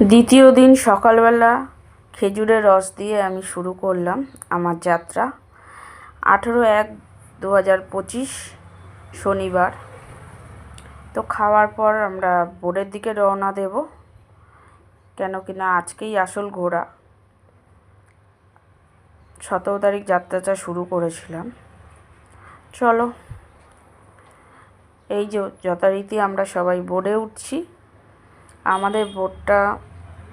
দ্বিতীয় দিন সকালবেলা খেজুরের রস দিয়ে আমি শুরু করলাম আমার যাত্রা। আঠেরো এক দু হাজার পঁচিশ শনিবার। তো খাওয়ার পর আমরা বোর্ডের দিকে রওনা দেব। কেন কি না আজকেই আসল ঘোরা সতেরো তারিখ যাত্রাটা শুরু করেছিলাম। চলো, এই যে যথারীতি আমরা সবাই বোর্ডে উঠছি। আমাদের বোটটা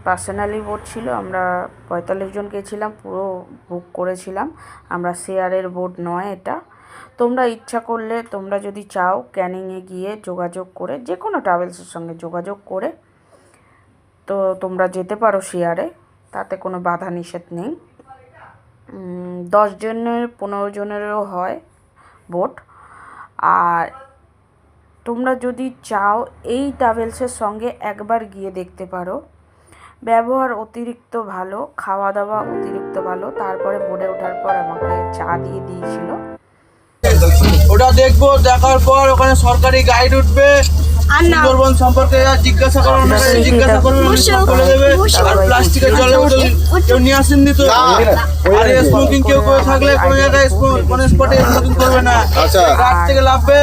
পার্সোনালি বোট ছিল, আমরা পঁয়তাল্লিশ জন গেছিলাম, পুরো বুক করেছিলাম। আমরা শেয়ারের বোট নয় এটা। তোমরা ইচ্ছা করলে, তোমরা যদি চাও ক্যানিংয়ে গিয়ে যোগাযোগ করে যে কোনো ট্রাভেলসের সঙ্গে যোগাযোগ করে, তো তোমরা যেতে পারো শেয়ারে তাতে কোনো বাধা নিষেধ নেই। দশ জনের, পনেরো জনেরও হয় বোট। আর তোমরা যদি চাও এই ট্রাভেলসের সঙ্গে একবার গিয়ে দেখতে পারো। ব্যবহার অতিরিক্ত ভালো খাওয়া দাওয়া অতিরিক্ত ভালো, তারপরে বোর্ডে ওঠার পর আমাকে চা দিয়ে দিয়েছিল। ওটা দেখব, দেখার পর ওখানে সরকারি গাইড উঠবে। সুন্দরবন সম্পর্কে জিজ্ঞাসা করার জিজ্ঞাসা করবে উনি সব বলে দেবে আর প্লাস্টিকের জলের বোতল কেউ নিয়ে আসেননি তো? আর স্মোকিং কেউ করে থাকলে কোনো জায়গায় কোনো স্পটে স্মোকিং করবে না। আচ্ছা। ঘাট থেকে লাভবে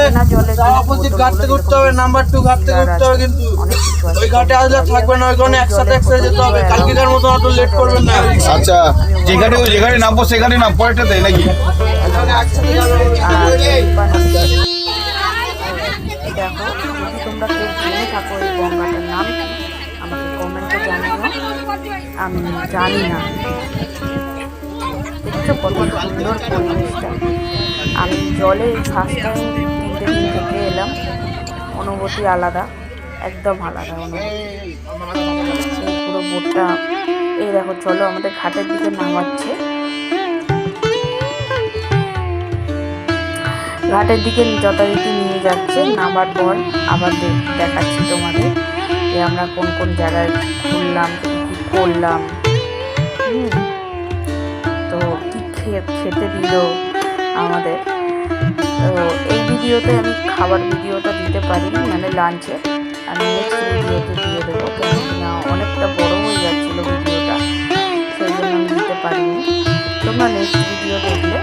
অপোজিট ঘাট থেকে উঠতে হবে নাম্বার টু ঘাট থেকে উঠতে হবে কিন্তু। ওই ঘাটে আসলে থাকবে না ওইখানে একসাথে একসাথে যেতে হবে। কালকেকার মতো অত লেট করবেন না। আচ্ছা যেখানে যেখানে নামবো সেখানে নাম পরেরটাতে নাকি? বানাচ্ছে। দেখো যদি তোমরা কেউ জেনে থাকো এই গঙ্গাটার নাম আমাকে কমেন্টে জানিও। আমি জানি না। দেখছ কত সুন্দর পরিবেশটা। আমি জলে ফার্স্ট টাইম তিনটে দিন থেকে এলাম। অনুভূতি আলাদা, একদম আলাদা অনুভূতি। পুরো বোটটা, এই দেখো, চলো আমাদের ঘাটের দিকে নামাচ্ছে। ঘাটের দিকে যথারীতি নিয়ে যাচ্ছে। নামার পর আবার দেখাচ্ছি তোমাদের যে আমরা কোন কোন জায়গায় ঘুরলাম, কী করলাম। তো কী খেতে দিল আমাদের। তো এই ভিডিওতে আমি খাবার ভিডিওটা দিতে পারিনি মানে লাঞ্চে আমি নেক্সট ভিডিওতে দিয়ে দেবো। না অনেকটা বড় হয়ে যাচ্ছিল ভিডিওটা, সেই জন্য আমি দিতে পারিনি। তোমরা নেক্সট ভিডিও দেখলে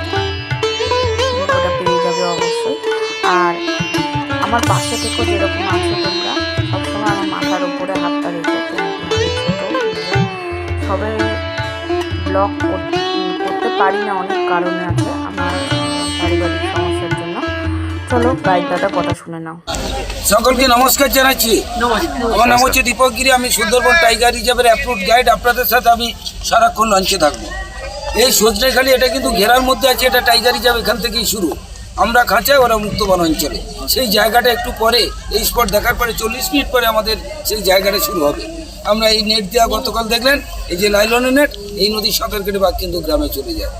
আমার পাশে থেকেও যেরকম আছো তোমরা সবসময় আমার মাথার উপরে হাতটা রেখে সবে ব্লগ করতে পারি না অনেক কারণে আছে আমার পারিবারিক সমস্যার জন্য। চলো গাইড দাদা কথা শুনে নাও। সকলকে নমস্কার জানাচ্ছি। আমার নাম হচ্ছে দীপক গিরি আমি সুন্দরবন টাইগার রিজার্ভের অ্যাপ্রুভ গাইড আপনাদের সাথে আমি সারাক্ষণ লঞ্চে থাকব। এই সজনেখালি এটা কিন্তু ঘেরার মধ্যে আছে এটা টাইগার রিজার্ভ এখান থেকেই শুরু। আমরা খাঁচায় ওরা মুক্তবন অঞ্চলে। সেই জায়গাটা একটু পরে, এই স্পট দেখার পরে চল্লিশ মিনিট পরে আমাদের সেই জায়গাটা শুরু হবে। আমরা এই নেট দেওয়া গতকাল দেখলেন, এই যে লাইলনের নেট, এই নদীর সাঁতার কেটে বাঘ কিন্তু গ্রামে চলে যায়।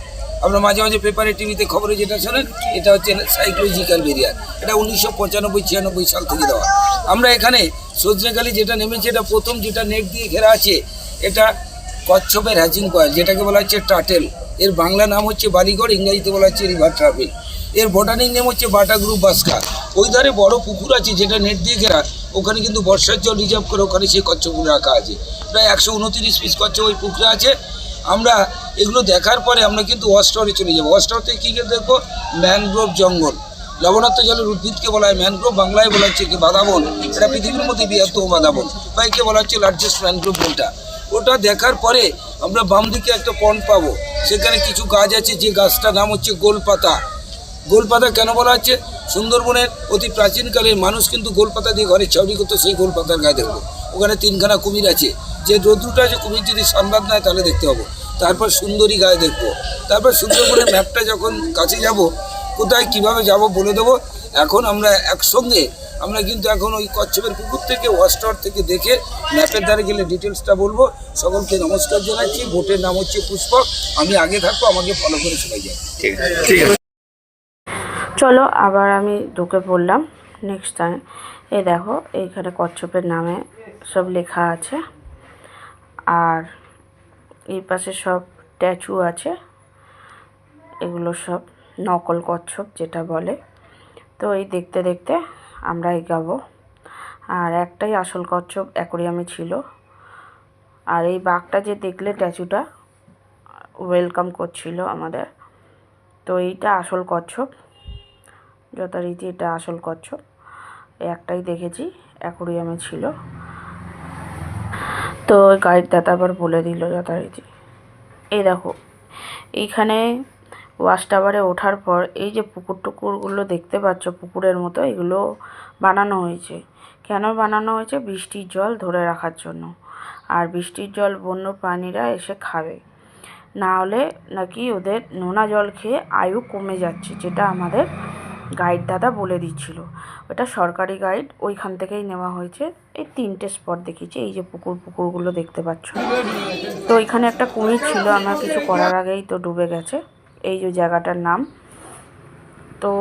আমরা মাঝে মাঝে পেপারে, টিভিতে খবরে যেটা শোনেন, এটা হচ্ছে সাইকোলজিক্যাল বেরিয়ার এটা উনিশশো পঁচানব্বই, ছিয়ানব্বই সাল থেকে দেওয়া। আমরা এখানে সজনেখালি যেটা নেমেছে, এটা প্রথম যেটা নেট দিয়ে ঘেরা আছে, এটা কচ্ছপের হ্যাচিং কয়েল যেটাকে বলা হচ্ছে টাটেল। এর বাংলা নাম হচ্ছে বালিগড়, ইংরাজিতে বলা হচ্ছে রিভার ট্রাফিক এর বোটানিক নেম হচ্ছে বাটা গ্রুপ বাসকা ওই ধারে বড় পুকুর আছে, যেটা নেট দিয়ে ঘেরা। ওখানে কিন্তু বর্ষার জল রিজার্ভ করে ওখানে সেই কচ্ছপগুলো রাখা আছে। প্রায় একশো উনতিরিশ পিস কচ্ছপ ওই পুকুরে আছে। আমরা এগুলো দেখার পরে আমরা কিন্তু ওয়াস্টারে চলে যাব। ওয়াস্টারতে কী করে দেখব? ম্যানগ্রোভ জঙ্গল। লবণাক্ত জলের উদ্ভিদকে বলা হয় ম্যানগ্রোভ বাংলায় বলা হচ্ছে কি বাদাবন। এটা পৃথিবীর মধ্যে বৃহত্তম বাদাবন। বা একে বলা হচ্ছে লার্জেস্ট ম্যানগ্রোভ বনটা ওটা দেখার পরে আমরা বাম দিকে একটা পন্ড পাবো। সেখানে কিছু গাছ আছে, যে গাছটার নাম হচ্ছে গোলপাতা। গোলপাতা কেন বলা হচ্ছে? সুন্দরবনের অতি প্রাচীনকালের মানুষ কিন্তু গোলপাতা দিয়ে ঘরে চাউরি করতো, সেই গোলপাতার গায়ে দেখব। ওখানে তিনখানা কুমির আছে। যে রৌদ্রটা আছে কুমির যদি সংবাদ নেয় তাহলে দেখতে হবে তারপর সুন্দরী গায়ে দেখব। তারপর সুন্দরবনের ম্যাপটা যখন কাছে যাব, কোথায় কীভাবে যাব বলে দেবো। এখন আমরা একসঙ্গে, আমরা কিন্তু এখন ওই কচ্ছপের পুকুর থেকে ওয়াস্টার থেকে দেখে ম্যাপের ধারে গেলে ডিটেলসটা বলব। সকলকে নমস্কার জানাচ্ছি। ভোটের নাম হচ্ছে পুষ্পক। আমি আগে থাকব, আমাকে ফলো করে সবাই যায় ঠিক আছে। চলো আবার আমি ঢুকে পড়লাম নেক্সট টাইম এই দেখো, এইখানে কচ্ছপের নামে সব লেখা আছে। আর এই পাশে সব স্ট্যাচু আছে। এগুলো সব নকল কচ্ছপ যেটা বলে। তো এই দেখতে দেখতে আমরা এগাবো আর একটাই আসল কচ্ছপ অ্যাকোরিয়ামে ছিল। আর এই বাঘটা যে দেখলে স্ট্যাচুটা ওয়েলকাম করছিল আমাদের। তো এইটা আসল কচ্ছপ। যথারীতি এটা আসল কচ্ছপ। একটাই দেখেছি, অ্যাকোরিয়ামে ছিল। তো ওই গাইড দাদা আবার বলে দিল যথারীতি। এই দেখো, এইখানে ওয়াশ টাওয়ারে ওঠার পর এই যে পুকুর টুকুরগুলো দেখতে পাচ্ছ, পুকুরের মতো, এগুলো বানানো হয়েছে। কেন বানানো হয়েছে? বৃষ্টির জল ধরে রাখার জন্য। আর বৃষ্টির জল বন্য প্রাণীরা এসে খাবে। না হলে নাকি ওদের নোনা জল খেয়ে আয়ু কমে যাচ্ছে, যেটা আমাদের গাইড দাদা বলে দিচ্ছিল। ওটা সরকারি গাইড ওইখান থেকেই নেওয়া হয়েছে। এই তিনটে স্পট দেখিয়েছি, এই যে পুকুর, পুকুরগুলো দেখতে পাচ্ছ। তো এখানে একটা কুমির ছিল, আমার কিছু করার আগেই তো ডুবে গেছে। এই যে জায়গাটার নাম। তো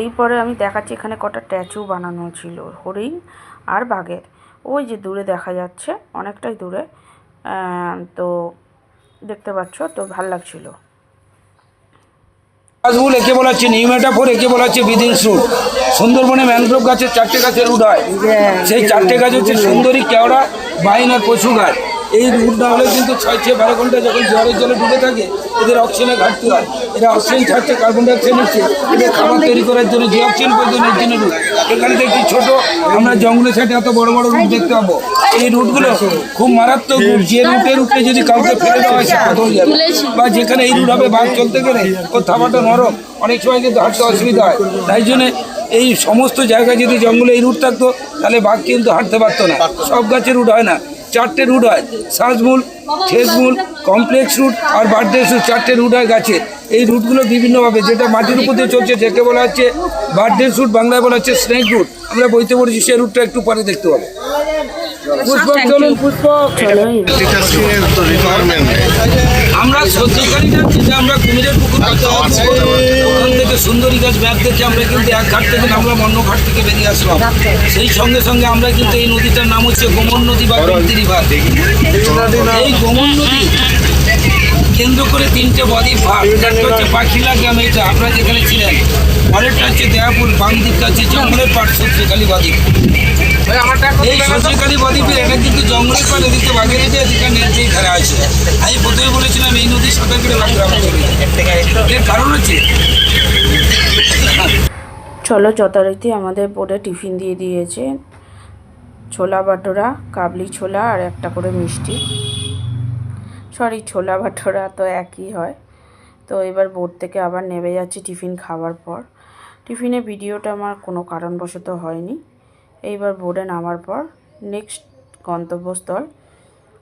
এই পরে আমি দেখাচ্ছি, এখানে কটা স্ট্যাচু বানানো ছিল, হরিণ আর বাঘের। ওই যে দূরে দেখা যাচ্ছে, অনেকটাই দূরে। তো দেখতে পাচ্ছ, তো ভালো লাগছিল। গাছগুলো একে বলা হচ্ছে নিউমেটাফোর একে বলা হচ্ছে বিদিন সুট সুন্দরবনে ম্যানগ্রোভ গাছের চারটে গাছের রুট হয়। সেই চারটে গাছ হচ্ছে সুন্দরী কেওড়া বাইন আর পশু গাছ। এই রুট না হলে কিন্তু ছয় ছয় বারো ঘণ্টা যখন জলের জলে ডুবে থাকে, এদের অক্সিজেনের ঘাটতি হয়। এরা অক্সিজেন ছাড়ছে কার্বন ডাইঅক্সাইড নিচ্ছে। এদের খাবার তৈরি করার জন্য যে অক্সিজেন প্রয়োজন, এর জন্য রুট এখানে দেখছি ছোট, আমরা জঙ্গলের সাইডে এত বড় বড় রুট দেখতে পাবো। এই রুটগুলো খুব মারাত্মক রুট যে রুটের উপরে যদি কাউকে ফেলে দেওয়া হয়, সে প্রথম যাবে। বা যেখানে এই রুট হবে, বাঘ চলতে গেলে ওর থাবাটা নরম। অনেক সময় কিন্তু হাঁটতে অসুবিধা হয়। তাই জন্যে এই সমস্ত জায়গায় যদি জঙ্গলে এই রুট থাকতো, তাহলে বাঘ কিন্তু হাঁটতে পারতো না। সব গাছের রুট হয় না। চারটে রুট হয়। শ্বাসমূল ঠেসমূল কমপ্লেক্স রুট আর বার্থডে রুট চারটে রুট হয় গাছের এই রুটগুলো বিভিন্নভাবে যেটা মাটির উপর দিয়ে চলছে সেকে বলা হচ্ছে বার্থডে রুট বাংলায় বলা হচ্ছে স্নেক রুট আমরা বইতে পড়েছি সেই রুটটা একটু পরে দেখতে পাবো। পুষ্পক চলুন। পুষ্পক চলো। এবার আমরা সহ্যকারীরা যেটা আমরা কুমিরের পুকুর পাতে ওখান থেকে সুন্দরী গাছ ব্যাগ দেখে আমরা কিন্তু এক ঘাট থেকে নামলাম অন্য ঘাট থেকে বেরিয়ে আসলাম। সেই সঙ্গে সঙ্গে আমরা কিন্তু এই নদীটার নাম হচ্ছে গোমন নদী বা গোমতী রিভার এই গোমন নদী। কেন্দ্র করে তিনটে বদ্বীপ ভাগ একটা হচ্ছে পাখিলা গ্রাম এটা আপনারা যেখানে ছিলেন। পরেরটা হচ্ছে দেয়াপুর বাম দিকটা হচ্ছে জঙ্গলের পাট সত্যিকালী বদ্বীপ এই সত্যিকালী বদ্বীপের এটা কিন্তু জঙ্গলের পাড় এদিকে বাঘের এদিকে ধারা আছে। আমি প্রথমে বলেছিলাম এই নদী সাঁতার কেটে বাঘ গ্রামে এর কারণ হচ্ছে চলো যথারীতি আমাদের বোর্ডে টিফিন দিয়ে দিয়েছে ছোলা বাটোরা কাবলি ছোলা আর একটা করে মিষ্টি। সরি, ছোলা ভাটোরা তো একই হয়। তো এবার বোর্ড থেকে আবার নেমে যাচ্ছি টিফিন খাওয়ার পর। টিফিনে ভিডিওটা আমার কোনো কারণবশত হয়নি। এইবার বোর্ডে নামার পর নেক্সট গন্তব্যস্থল।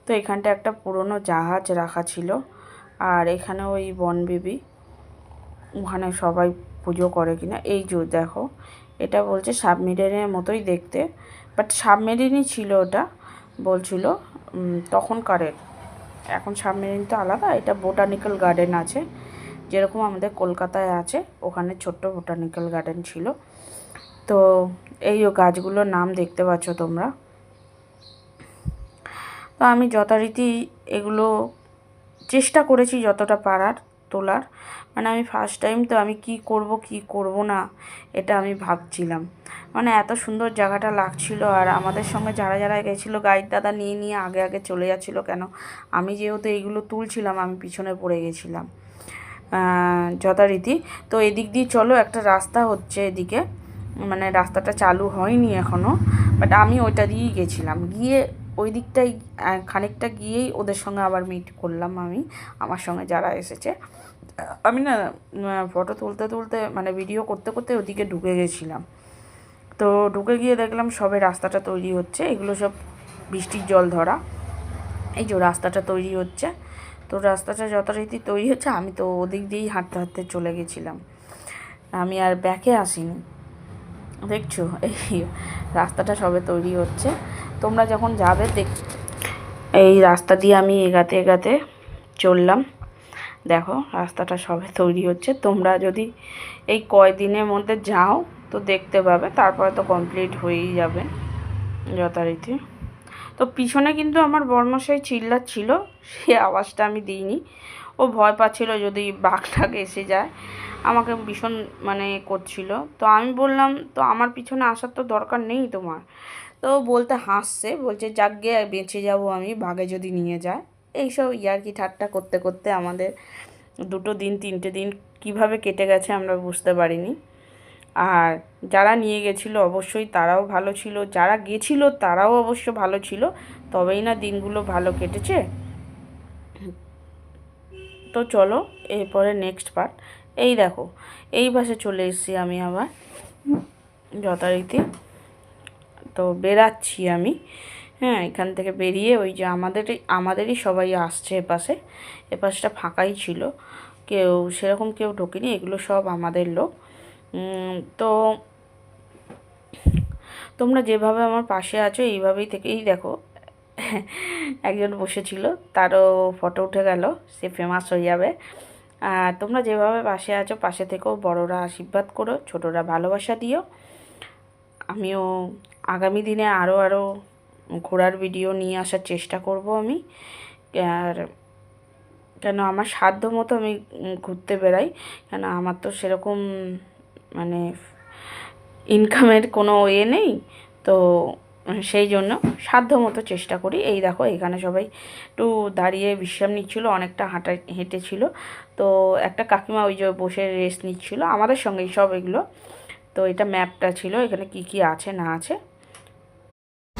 তো এখানটা একটা পুরনো জাহাজ রাখা ছিল আর এখানে ওই বনবিবি ওখানে সবাই পুজো করে কিনা, এই যে দেখো, এটা বলছে সাবমেরিনের মতোই দেখতে বাট সাবমেরিনই ছিল ওটা, বলছিল তখনকারের। এখন সামনে তো আলাদা, এটা বোটানিক্যাল গার্ডেন আছে। যেরকম আমাদের কলকাতায় আছে, ওখানে ছোট্ট বোটানিক্যাল গার্ডেন ছিল। তো এই গাছগুলোর নাম দেখতে পাচ্ছ তোমরা। তো আমি যথারীতি এগুলো চেষ্টা করেছি যতটা পারার তোলার। মানে আমি ফার্স্ট টাইম তো আমি কি করব কি করব না, এটা আমি ভাবছিলাম। মানে এত সুন্দর জায়গাটা লাগছিল আর আমাদের সঙ্গে যারা যারা গেছিল গাইড দাদা নিয়ে নিয়ে আগে আগে চলে যাচ্ছিল কেন? আমি যেহেতু এইগুলো তুলছিলাম, আমি পিছনে পড়ে গেছিলাম। যথারীতি। তো এদিক দিয়ে চলো, একটা রাস্তা হচ্ছে এদিকে। মানে রাস্তাটা চালু হয়নি এখনও বাট আমি ওইটা দিয়েই গেছিলাম। গিয়ে ওই দিকটাই খানিকটা গিয়েই ওদের সঙ্গে আবার মিট করলাম আমি, আমার সঙ্গে যারা এসেছে। আমি না ফটো তুলতে তুলতে মানে ভিডিও করতে করতে ওদিকে ঢুকে গেছিলাম। তো ঢুকে গিয়ে দেখলাম সবে রাস্তাটা তৈরি হচ্ছে, এগুলো সব বৃষ্টির জল ধরা। এই যে রাস্তাটা তৈরি হচ্ছে, তো রাস্তাটা যথারীতি তৈরি হচ্ছে, আমি তো ওদিক দিয়েই হাঁটতে হাঁটতে চলে গেছিলাম। আমি আর ব্যাকে আসিনি। দেখছ, এই রাস্তাটা সবে তৈরি হচ্ছে। তোমরা যখন যাবে দেখ, এই রাস্তা দিয়ে আমি এগাতে এগাতে চললাম। দেখো, রাস্তাটা সবে তৈরি হচ্ছে। তোমরা যদি এই কয়দিনের মধ্যে যাও, তো দেখতে পাবে, তারপরে তো কমপ্লিট হয়েই যাবে যথারীতি। তো পিছনে কিন্তু আমার বর্মশাই চিল্লাচ্ছিল, সে আওয়াজটা আমি দিইনি। ও ভয় পাচ্ছিল যদি বাঘটাক এসে যায়। আমাকে ভীষণ মানে করছিল। তো আমি বললাম, তো আমার পিছনে আসার তো দরকার নেই তোমার। তো বলতে হাসছে, বলছে, যাক বেঁচে যাব আমি, বাঘে যদি নিয়ে যায়। এইসব ইয়ার্কি ঠাট্টা করতে করতে আমাদের দুটো দিন, তিনটে দিন কীভাবে কেটে গেছে আমরা বুঝতে পারিনি। আর যারা নিয়ে গেছিল অবশ্যই তারাও ভালো ছিল, যারা গেছিল তারাও অবশ্য ভালো ছিল, তবেই না দিনগুলো ভালো কেটেছে। তো চলো, এরপরে নেক্সট পার্ট এই দেখো, এই পাশে চলে এসেছি আমি আবার, যথারীতি। তো বেরাচ্ছি আমি। হ্যাঁ এখান থেকে বেরিয়ে ওই যে আমাদেরই আমাদেরই সবাই আসছে এপাশে। এপাশটা ফাঁকাই ছিল। কেউ সেরকম কেউ ঢোকেনি, এগুলো সব আমাদের লোক। তো তোমরা যেভাবে আমার পাশে আছো, এইভাবেই থেকেই দেখো। একজন বসেছিল, তারও ফটো উঠে গেল, সে ফেমাস হয়ে যাবে। আর তোমরা যেভাবে পাশে আছো, পাশে থেকেও বড়রা আশীর্বাদ করো, ছোটরা ভালোবাসা দিও। আমিও আগামী দিনে আরও আরও ঘোরার ভিডিও নিয়ে আসার চেষ্টা করব আমি। আর কেন আমার সাধ্য মতো আমি ঘুরতে বেড়াই। কেন আমার তো সেরকম মানে ইনকামের কোনো ইয়ে নেই। তো সেই জন্য সাধ্য মতো চেষ্টা করি। এই দেখো, এখানে সবাই একটু দাঁড়িয়ে বিশ্রাম নিচ্ছিল, অনেকটা হাঁটা হেঁটেছিল। তো একটা কাকিমা ওই যে বসে রেস্ট নিচ্ছিল, আমাদের সঙ্গেই সব এগুলো। তো এটা ম্যাপটা ছিল, এখানে কি কি আছে না আছে।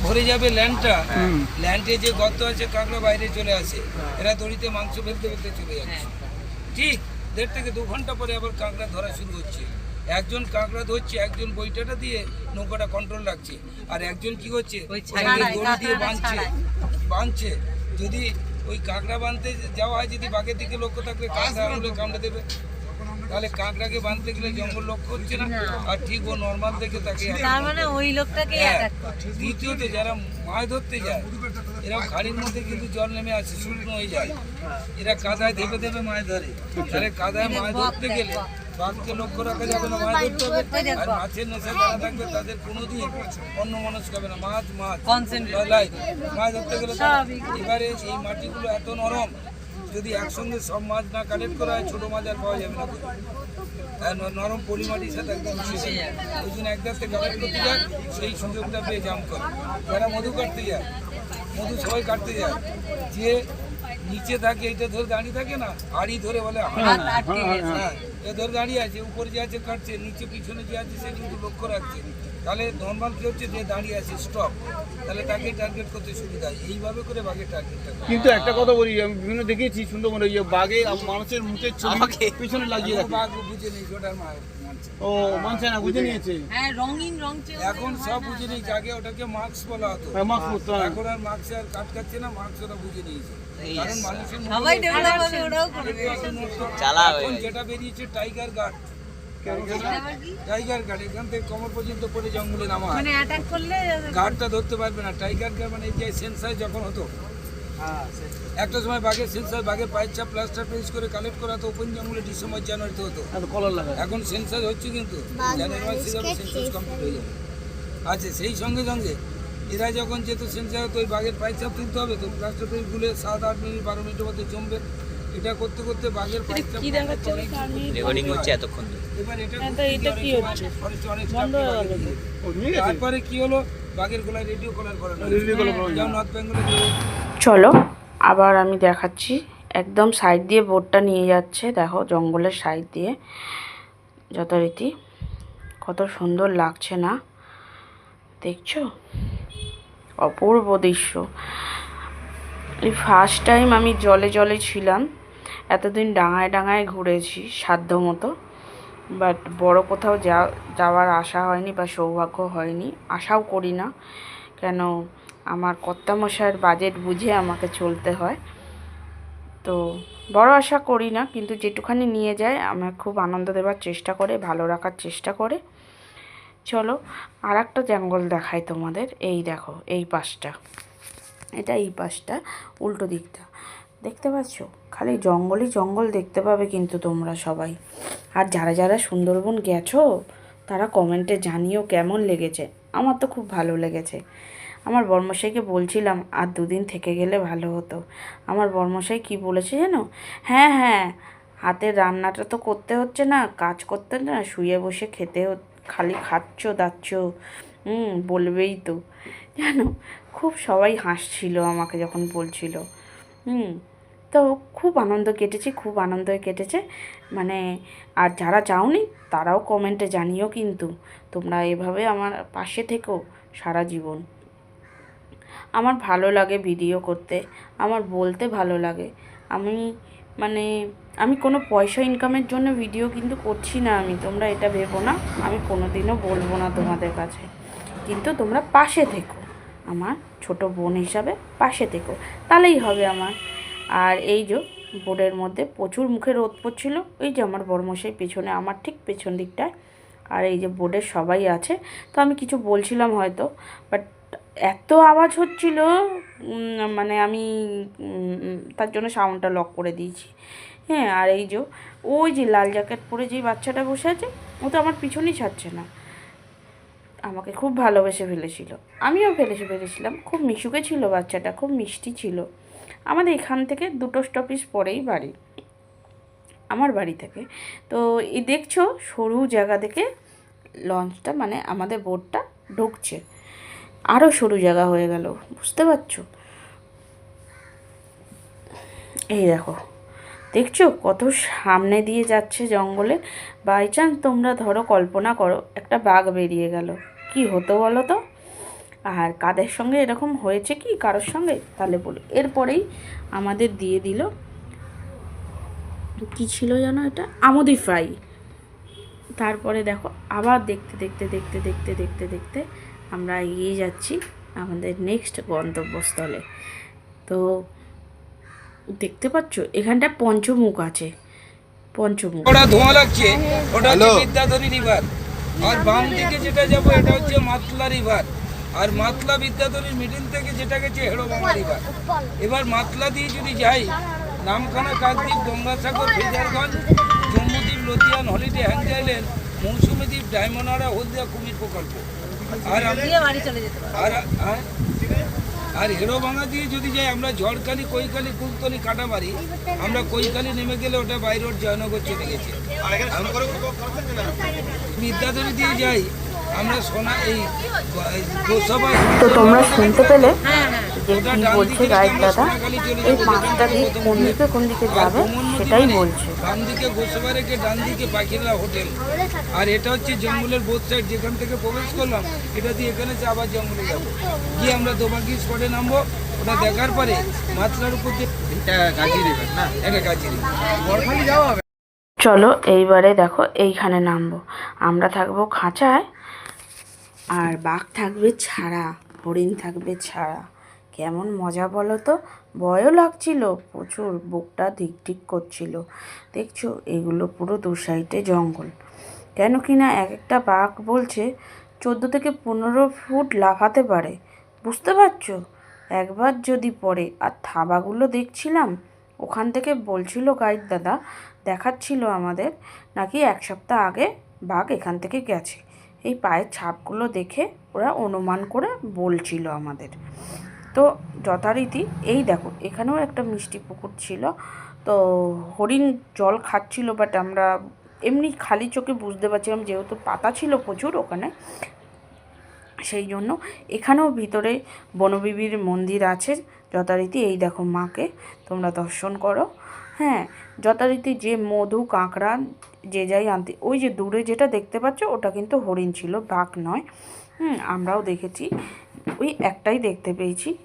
ভরে যাবে ল্যান্ডটা ল্যান্ডে যে গর্ত আছে কাঁকড়া বাইরে চলে আসে এরা দড়িতে মাংস ফেলতে ফেলতে চলে যাচ্ছে। ঠিক দেড় থেকে দু ঘণ্টা পরে আবার কাঁকড়া ধরা শুরু হচ্ছে। একজন কাঁকড়া ধরছে একজন বইটাটা দিয়ে নৌকাটা কন্ট্রোল রাখছে। আর একজন কি হচ্ছে দড়ি দিয়ে বাঁধছে। বাঁধছে। যদি ওই কাঁকড়া বাঁধতে যাওয়া হয় যদি বাঘের দিকে লক্ষ্য থাকলে কাঁকড়া কামড়ে দেবে। তাহলে কাঁকড়াকে বাঁধতে গেলে জঙ্গল লক্ষ্য হচ্ছে না? আর ঠিক ও নর্মাল দেখে তাকে তার মানে ওই লোকটাকে হ্যাঁ, দ্বিতীয়ত যারা মাছ ধরতে যায় এরা খাড়ির মধ্যে কিন্তু জল নেমে আসে শুকনো হয়ে যায়। এরা কাদায় ধেপে ধেপে মাছ ধরে। তাহলে কাদায় মাছ ধরতে গেলে বাঘকে লক্ষ্য রাখা যাবে না মাছ ধরতে হবে। আর মাছের নেশা যারা থাকবে তাদের কোনোদিন অন্য মানুষ খাবে না। মাছ মাছ। মাছ ধরতে গেলে এবারে এই মাটিগুলো এত নরম যদি একসঙ্গে সব মাছ না কালেক্ট করা হয় ছোটো মাছ আর পাওয়া যাবে না। নরম পলি মাটির সাথে একদম মিশে যায়। ওই জন্য এক গাছ থেকে কালেক্ট করতে যায় সেই সুযোগটা পেয়ে জাম করে। যারা মধু কাটতে যায় মধু সবাই কাটতে যায় যে নিচে থাকে এটা ধরে দাঁড়িয়ে থাকে না হাড়ি ধরে বলে হাড়ি। হ্যাঁ এ ধরে দাঁড়িয়ে আছে উপরে যে আছে কাটছে নিচে পিছনে যে আছে সে কিন্তু লক্ষ্য রাখছে। তাহলে নর্মাল কি হচ্ছে? যে দাঁড়িয়ে আছে স্টপ তাহলে তাকে টার্গেট করতে সুবিধা হয়। এইভাবে করে বাঘের টার্গেটটা কিন্তু একটা কথা বলি আমি বিভিন্ন দেখেছি সুন্দরবনে ওই যে বাঘে মানুষের মুখের ছবি পিছনে লাগিয়ে রাখে। বাঘ বুঝে নেই ওটার মা ও মানছে না বুঝে নিয়েছে। হ্যাঁ রঙিন রং এখন সব বুঝে নিয়েছে। আগে ওটাকে মাস্ক বলা হতো। হ্যাঁ, মাস্ক পরতে এখন আর মাস্ক আর কাট কাটছে না মাস্ক ওরা বুঝে নিয়েছে। কারণ মানুষের সবাই ডেভেলপ হবে ওরাও করবে। চালা এখন যেটা বেরিয়েছে টাইগার গার্ড টাইগার গার্ড এখান থেকে কমর পর্যন্ত পরে জঙ্গলে নামা মানে অ্যাটাক করলে গার্ডটা ধরতে পারবে না। টাইগার গার্ড মানে এই যে সেন্সার যখন হতো একটা সময় বাঘের সেন্সার বাঘের পায়ের প্লাস্টার পেজ করে কালেক্ট করা তো ওপেন জঙ্গলে ডিসেম্বর জানুয়ারিতে হতো। লাগা এখন সেন্সার হচ্ছে কিন্তু। জানুয়ারি কমপ্লিট হয়ে যাবে। আচ্ছা সেই সঙ্গে সঙ্গে এরা যখন যেহেতু সেন্সার হতো ওই বাঘের পায়ের চাপ তুলতে হবে তো প্লাস্টার পেজ গুলে সাত আট মিনিট বারো মিনিটের মধ্যে জমবে। এটা করতে করতে বাঘের পায়ের চাপ রেকর্ডিং হচ্ছে এতক্ষণ এবার এটা এটা কি হচ্ছে? বন্ধ হয়ে গেল তারপরে কি হলো? বাঘের গলায় রেডিও কলার করা রেডিও কলার করা যেমন নর্থ বেঙ্গলে চলো আবার আমি দেখাচ্ছি। একদম সাইড দিয়ে বোটটা নিয়ে যাচ্ছে। দেখো জঙ্গলের সাইড দিয়ে। যথারীতি। কত সুন্দর লাগছে না? দেখছ? অপূর্ব দৃশ্য। এই ফার্স্ট টাইম আমি জলে জলে ছিলাম। এতদিন ডাঙায় ডাঙায় ঘুরেছি সাধ্য মতো বাট বড় কোথাও যা, যাওয়ার আশা হয়নি বা সৌভাগ্য হয়নি। আশাও করি না, কেন আমার কর্তামশাইয়ের বাজেট বুঝে আমাকে চলতে হয়। তো বড় আশা করি না, কিন্তু যেটুখানি নিয়ে যায়, আমার খুব আনন্দ দেওয়ার চেষ্টা করে, ভালো রাখার চেষ্টা করে। চলো আর একটা জঙ্গল দেখাই তোমাদের। এই দেখো, এই পাশটা। এটা এই পাশটা, উল্টো দিকটা। দেখতে পাচ্ছ? খালি জঙ্গলই জঙ্গল দেখতে পাবে কিন্তু তোমরা সবাই। আর যারা যারা সুন্দরবন গেছো, তারা কমেন্টে জানিও কেমন লেগেছে। আমার তো খুব ভালো লেগেছে। আমার বর্মশাইকে বলছিলাম, আর দুদিন থেকে গেলে ভালো হতো। আমার বর্মশাই কি বলেছে জানো? হ্যাঁ হ্যাঁ হাতের রান্নাটা তো করতে হচ্ছে না, কাজ করতে না, শুয়ে বসে খেতে খালি খাচ্ছ, দাচ্ছ। হুম, বলবেই তো। জানো, খুব সবাই হাসছিল আমাকে যখন বলছিল। হুম তো খুব আনন্দ কেটেছে, খুব আনন্দই কেটেছে। মানে আর যারা যাওনি তারাও কমেন্টে জানিও কিন্তু, তোমরা এভাবে আমার পাশে থেকো সারা জীবন। আমার ভালো লাগে ভিডিও করতে, আমার বলতে ভালো লাগে। আমি মানে আমি কোনো পয়সা ইনকামের জন্য ভিডিও কিন্তু করছি না আমি, তোমরা এটা ভেবো না, আমি কোনো দিনও বলব না তোমাদের কাছে। কিন্তু তোমরা পাশে থেকো, আমার ছোট বোন হিসাবে পাশে থেকো, তাহলেই হবে আমার। আর এই যে বোর্ডের মধ্যে প্রচুর মুখে রোদ পড়ছিল, এই যে আমার বড়মশাই পেছনে, আমার ঠিক পেছন দিকটায়, আর এই যে বোর্ডের সবাই আছে। তো আমি কিছু বলছিলাম হয়তো বাট এত আওয়াজ হচ্ছিল মানে আমি তার জন্য সাউন্ডটা লক করে দিয়েছি। হ্যাঁ আর এই যে ওই যে লাল জ্যাকেট পরে যে বাচ্চাটা বসে আছে, ও তো আমার পিছনেই ছাড়ছে না। আমাকে খুব ভালোবেসে ফেলেছিল। আমিও ফেলেছে, ফেলেছিলাম। খুব মিশুকে ছিল বাচ্চাটা, খুব মিষ্টি ছিল। আমাদের এখান থেকে দুটো স্টপিস পরেই বাড়ি। আমার বাড়ি থেকে। তো এই দেখছ, সরু জায়গা থেকে লঞ্চটা মানে আমাদের বোটটা ঢুকছে। আরও সরু জায়গা হয়ে গেল, বুঝতে পারছ? এই দেখো, দেখছ কত সামনে দিয়ে যাচ্ছে জঙ্গলে? বাই চান্স তোমরা ধরো, কল্পনা করো, একটা বাঘ বেরিয়ে গেল। কি হতো বলো তো? আর কাদের সঙ্গে এরকম হয়েছে কি? কারোর সঙ্গে? তাহলে বলো এরপরেই আমাদের দিয়ে দিল। কি ছিল জানো এটা? আমুদি ফ্রাই। তারপরে দেখো আবার দেখতে দেখতে দেখতে দেখতে দেখতে দেখতে আমরা এগিয়ে যাচ্ছি আমাদের নেক্সট গন্তব্যস্থলে। তো দেখতে পাচ্ছ এখানটা পঞ্চমুখ আছে। পঞ্চমুখ। ওটা ধোঁয়া লাগছে। ওটা হচ্ছে বিদ্যাধরী রিভার। আর বাম দিকে যেটা যাব এটা হচ্ছে মাতলা রিভার। আর মাতলা বিদ্যাধরীর মিডিল থেকে যেটা গেছে হেড়োবাংলা রিভার এবার মাতলা দিয়ে যদি যাই Namkhana Kakdwip Gangasagar Fraserganj Jambudwip Lothian Halliday and island Mousumi দ্বীপ ডায়মন্ডহারা হলদিয়া কুমির প্রকল্প। আর আর আর আর হেড়োভাঙা দিয়ে যদি যাই আমরা ঝড়খালি কৈখালি কুলতলি কাটাবাড়ি আমরা কৈখালি নেমে গেলে ওটা বাই রোড জয়নগর চলে গেছে। বিদ্যাধরী দিয়ে যাই আমরা সোনা এই গোসবাই তো তোমরা শুনতে পেলে হ্যাঁ হ্যাঁ। যে কি বলছে গাইড দাদা? এই পাঁচটা দিক কোন দিকে কোন দিকে যাবে? সেটাই বলছে। বাম দিকে গোসবা রেখে ডান দিকে পাখিরা হোটেল। আর এটা হচ্ছে জঙ্গলের বোধ সাইড যেখান থেকে প্রবেশ করলাম এটা দিয়ে এখানে যে আবার জঙ্গলে যাব। গিয়ে আমরা দোবাকি স্পটে নামবো। ওটা দেখার পরে মাত্রার উপর যে এটা গাজি রিভার না? এটা গাজি রিভার। চলো এইবারে দেখো এইখানে নামবো। আমরা থাকব খাঁচায়। আর বাঘ থাকবে ছাড়া, হরিণ থাকবে ছাড়া। কেমন মজা বলো তো? ভয়ও লাগছিল, প্রচুর বুকটা দিক ঠিক করছিল। দেখছ, এগুলো পুরো দু সাইডে জঙ্গল। কেন কি না এক একটা বাঘ বলছে, চোদ্দ থেকে পনেরো ফুট লাফাতে পারে। বুঝতে পারছ? একবার যদি পড়ে। আর থাবাগুলো দেখছিলাম? ওখান থেকে বলছিল গাইড দাদা, দেখাচ্ছিল আমাদের। নাকি এক সপ্তাহ আগে বাঘ এখান থেকে গেছে। এই পায়ের ছাপগুলো দেখে ওরা অনুমান করে বলছিল আমাদের। তো যথারীতি এই দেখো, এখানেও একটা মিষ্টি পুকুর ছিল। তো হরিণ জল খাচ্ছিল বাট আমরা এমনি খালি চোখে বুঝতে পারছিলাম যেহেতু পাতা ছিল প্রচুর ওখানে। সেই জন্য এখানেও ভিতরে বনবিবির মন্দির আছে। যথারীতি এই দেখো মাকে, তোমরা দর্শন করো। হ্যাঁ যথারীতি যে মধু, কাঁকড়া, যে যাই আনতে, ওই যে দূরে যেটা দেখতে পাচ্ছ, ওটা কিন্তু হরিণ ছিল, বাঘ নয়। হুম, আমরাও দেখেছি। ওই একটাই দেখতে পেয়েছি।